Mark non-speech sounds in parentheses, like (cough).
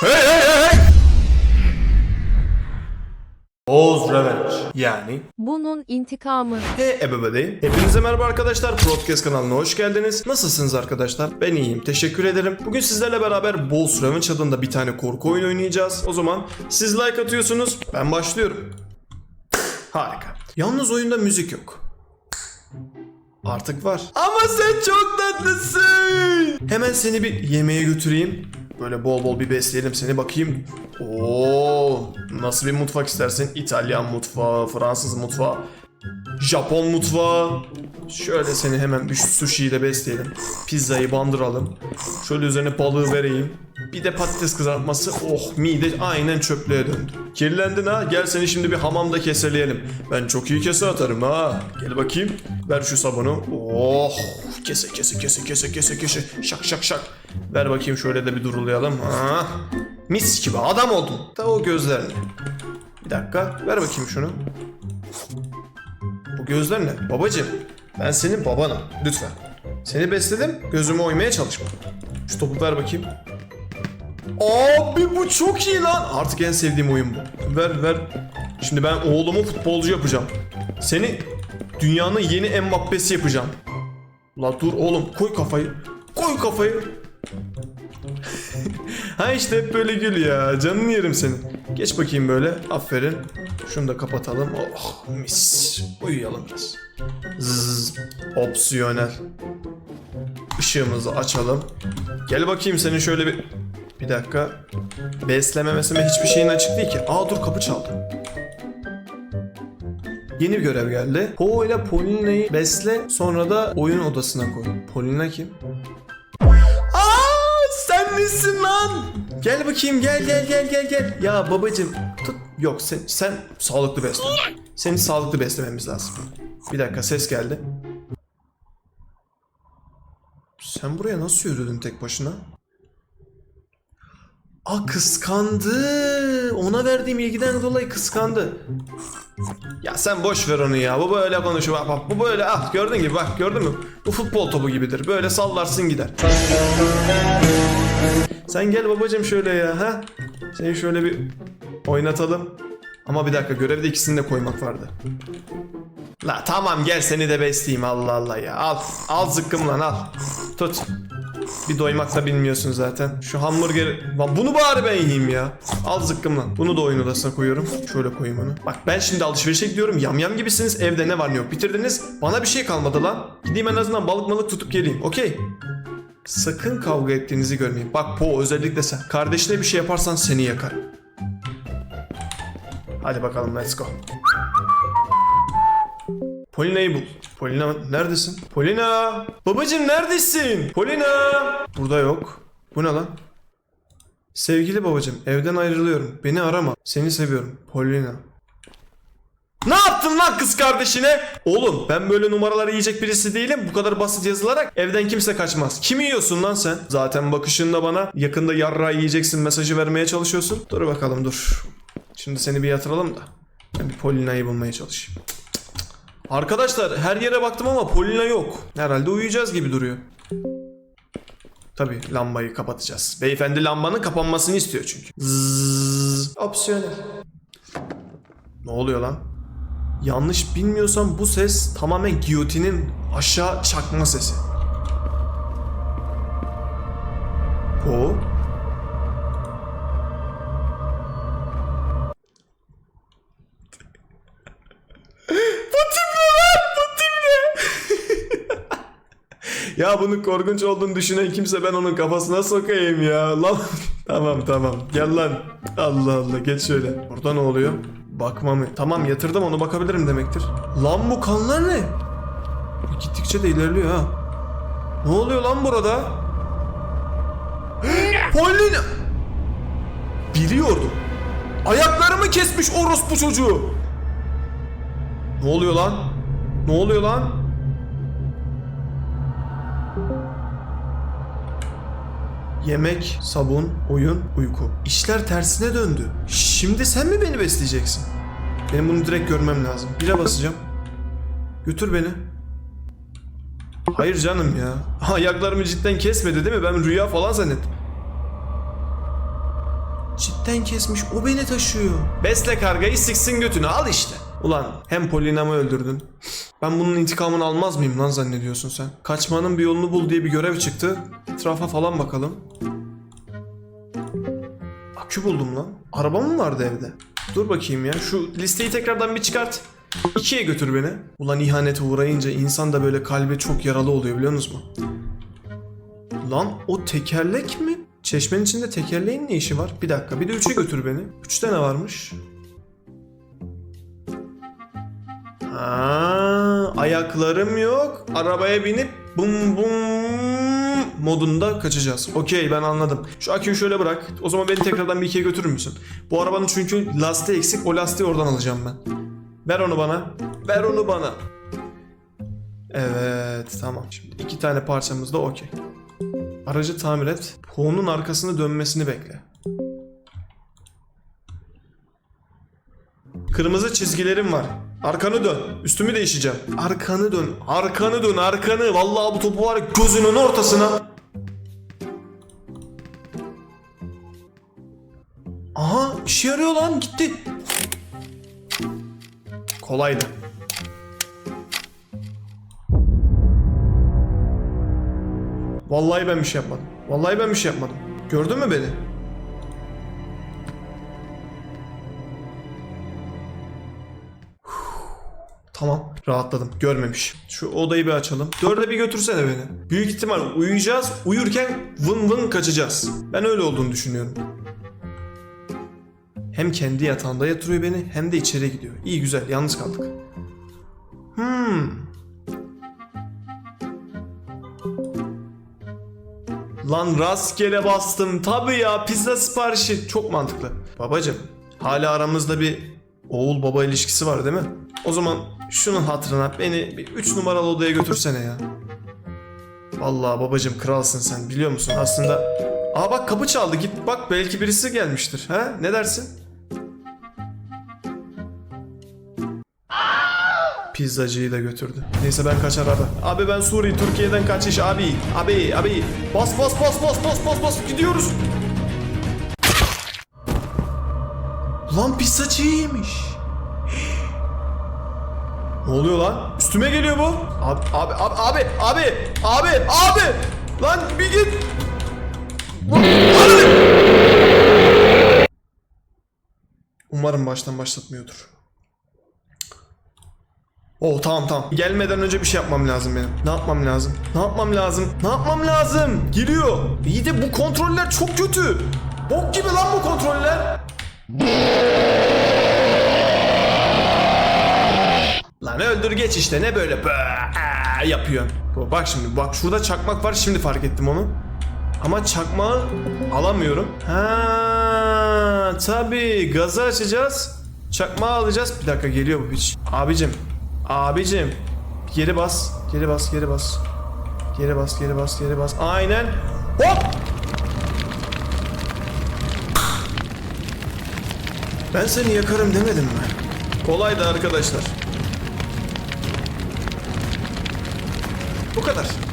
Hey hey hey hey! Oğuz Revenge yani Bunun intikamı. Hey everybody. Hepinize merhaba arkadaşlar. Podcast kanalına hoş geldiniz. Nasılsınız arkadaşlar? Ben iyiyim. Teşekkür ederim. Bugün sizlerle beraber Balls Revenge adında bir tane korku oyunu oynayacağız. O zaman siz like atıyorsunuz. Ben başlıyorum. Harika. Yalnız oyunda müzik yok. Artık var. Ama sen çok tatlısın. Hemen seni bir yemeğe götüreyim. Böyle bol bol bir besleyelim seni bakayım. Oo, nasıl bir mutfak istersin? İtalyan mutfağı, Fransız mutfağı, Japon mutfağı. Şöyle seni hemen bir sushi ile besleyelim. Pizzayı bandıralım. Şöyle üzerine balığı vereyim. Bir de patates kızartması. Oh mide aynen çöplüğe döndü. Kirlendin ha? Gel seni şimdi bir hamamda keseleyelim. Ben çok iyi kese atarım ha. Gel bakayım. Ver şu sabunu. Oh kese kese kese kese kese kese. Şak şak şak. Ver bakayım şöyle de bir durulayalım. Ha. Mis gibi adam oldun. Da o gözlerini. Bir dakika. Ver bakayım şunu. Bu gözler ne? Babacım ben senin babanım. Lütfen. Seni besledim. Gözümü oymaya çalışma. Şu topu ver bakayım. Abi bu çok iyi lan. Artık en sevdiğim oyun bu. Ver ver. Şimdi ben oğlumu futbolcu yapacağım. Seni dünyanın yeni Mbappe'si yapacağım. La dur oğlum koy kafayı. Koy kafayı. (laughs) ha işte hep böyle gül ya. Canını yerim senin. Geç bakayım böyle. Aferin. Şunu da kapatalım. Oh mis. Uyuyalım biraz. Zzz. Opsiyonel. Işığımızı açalım. Gel bakayım senin şöyle bir... Bir dakika. Besleme mesleme hiçbir şeyin açık değil ki. Aa dur kapı çaldı. Yeni bir görev geldi. Po ile Polina'yı besle sonra da oyun odasına koy. Polina kim? Misin lan? Gel bakayım gel gel gel gel gel. Ya babacım tut. Yok sen, sen sağlıklı besle. Seni sağlıklı beslememiz lazım. Bir dakika ses geldi. Sen buraya nasıl yürüdün tek başına? Aa kıskandı. Ona verdiğim ilgiden dolayı kıskandı. Ya sen boş ver onu ya. Bu böyle konuşuyor. Bak, bak bu böyle ah gördün gibi bak gördün mü? Bu futbol topu gibidir. Böyle sallarsın gider. Sen gel babacım şöyle ya ha. Seni şöyle bir oynatalım. Ama bir dakika görevde ikisini de koymak vardı. La tamam gel seni de besleyeyim Allah Allah ya. Al al zıkkım lan al. Tut. Bir doymak da bilmiyorsun zaten. Şu hamburgeri... Lan bunu bari ben yiyeyim ya. Al zıkkım lan. Bunu da oyun odasına koyuyorum. Şöyle koyayım onu. Bak ben şimdi alışverişe gidiyorum. Yamyam gibisiniz. Evde ne var ne yok bitirdiniz. Bana bir şey kalmadı lan. Gideyim en azından balık malık tutup geleyim. Okey. Sakın kavga ettiğinizi görmeyin. Bak Po özellikle sen. Kardeşine bir şey yaparsan seni yakar. Hadi bakalım let's go. Polina'yı bul. Polina neredesin? Polina! Babacım neredesin? Polina! Burada yok. Bu ne lan? Sevgili babacım evden ayrılıyorum. Beni arama. Seni seviyorum. Polina. Ne yaptın lan kız kardeşine? Oğlum ben böyle numaraları yiyecek birisi değilim. Bu kadar basit yazılarak evden kimse kaçmaz. Kimi yiyorsun lan sen? Zaten bakışında bana yakında yarra yiyeceksin mesajı vermeye çalışıyorsun. Dur bakalım dur. Şimdi seni bir yatıralım da. Ben bir Polina'yı bulmaya çalışayım. Arkadaşlar her yere baktım ama Polina yok. Herhalde uyuyacağız gibi duruyor. Tabi lambayı kapatacağız. Beyefendi lambanın kapanmasını istiyor çünkü. Zzz, opsiyonel. Ne oluyor lan? Yanlış bilmiyorsam bu ses tamamen giyotinin aşağı çakma sesi. Ya bunun korkunç olduğunu düşünen kimse ben onun kafasına sokayım ya. Lan (laughs) tamam tamam gel lan. Allah Allah geç şöyle. Burada ne oluyor? Bakma mı? Tamam yatırdım onu bakabilirim demektir. Lan bu kanlar ne? Gittikçe de ilerliyor ha. Ne oluyor lan burada? (gasps) Paulina! Biliyordum. Ayaklarımı kesmiş orospu çocuğu. Ne oluyor lan? Ne oluyor lan? Yemek, sabun, oyun, uyku. İşler tersine döndü. Şimdi sen mi beni besleyeceksin? Benim bunu direkt görmem lazım. Bire basacağım. Götür beni. Hayır canım ya. (laughs) Ayaklarımı cidden kesmedi değil mi? Ben rüya falan zannettim. cidden kesmiş. O beni taşıyor. Besle kargayı siksin götünü al işte. Ulan hem Polina'mı öldürdün. Ben bunun intikamını almaz mıyım lan zannediyorsun sen? Kaçmanın bir yolunu bul diye bir görev çıktı. Etrafa falan bakalım. Akü buldum lan. Araba mı vardı evde? Dur bakayım ya. Şu listeyi tekrardan bir çıkart. İkiye götür beni. Ulan ihanete uğrayınca insan da böyle kalbi çok yaralı oluyor biliyor musunuz mu? Lan o tekerlek mi? Çeşmenin içinde tekerleğin ne işi var? Bir dakika bir de üçe götür beni. Üçte ne varmış? Ayaklarım yok. Arabaya binip bum bum modunda kaçacağız. Okey ben anladım. Şu aküyü şöyle bırak. O zaman beni tekrardan bir ikiye götürür müsün? Bu arabanın çünkü lastiği eksik. O lastiği oradan alacağım ben. Ver onu bana. Ver onu bana. Evet tamam. Şimdi iki tane parçamız da okey. Aracı tamir et. Po'nun arkasını dönmesini bekle. Kırmızı çizgilerim var. Arkanı dön. Üstümü değişeceğim. Arkanı dön. Arkanı dön. Arkanı. Vallahi bu topu var gözünün ortasına. Aha işe yarıyor lan gitti. Kolaydı. Vallahi ben bir şey yapmadım. Vallahi ben bir şey yapmadım. Gördün mü beni? Tamam rahatladım görmemiş. Şu odayı bir açalım. Dörde bir götürsene beni. Büyük ihtimal uyuyacağız. Uyurken vın vın kaçacağız. Ben öyle olduğunu düşünüyorum. Hem kendi yatağında yatırıyor beni hem de içeri gidiyor. İyi güzel yalnız kaldık. Hmm. Lan rastgele bastım. Tabii ya pizza siparişi. Çok mantıklı. Babacım hala aramızda bir oğul baba ilişkisi var değil mi? O zaman şunun hatırına beni bir 3 numaralı odaya götürsene ya. Vallahi babacım kralsın sen biliyor musun? Aslında Aa bak kapı çaldı git bak belki birisi gelmiştir. Ha ne dersin? Pizzacıyı da götürdü. Neyse ben kaçar abi. Abi ben Suriye, Türkiye'den kaçış abi. Abi, abi. Bas bas bas bas bas bas bas gidiyoruz. Lan pizzacıymış. Ne oluyor lan? Üstüme geliyor bu. Abi abi abi abi abi abi abi. Lan bir git. Umarım baştan başlatmıyordur. Oh tamam tamam. Gelmeden önce bir şey yapmam lazım benim. Ne yapmam lazım? Ne yapmam lazım? Ne yapmam lazım? Geliyor. İyi de bu kontroller çok kötü. Bok gibi lan bu kontroller. Lan öldür geç işte ne böyle bööö yapıyorsun. Bak şimdi bak şurada çakmak var şimdi fark ettim onu. Ama çakmağı alamıyorum. Ha tabii gazı açacağız. Çakmağı alacağız. Bir dakika geliyor bu piç. Abicim. Abicim. Geri bas. Geri bas. Geri bas. Geri bas. Geri bas. Geri bas. Aynen. Hop. Ben seni yakarım demedim mi? Kolaydı arkadaşlar. Bu kadar.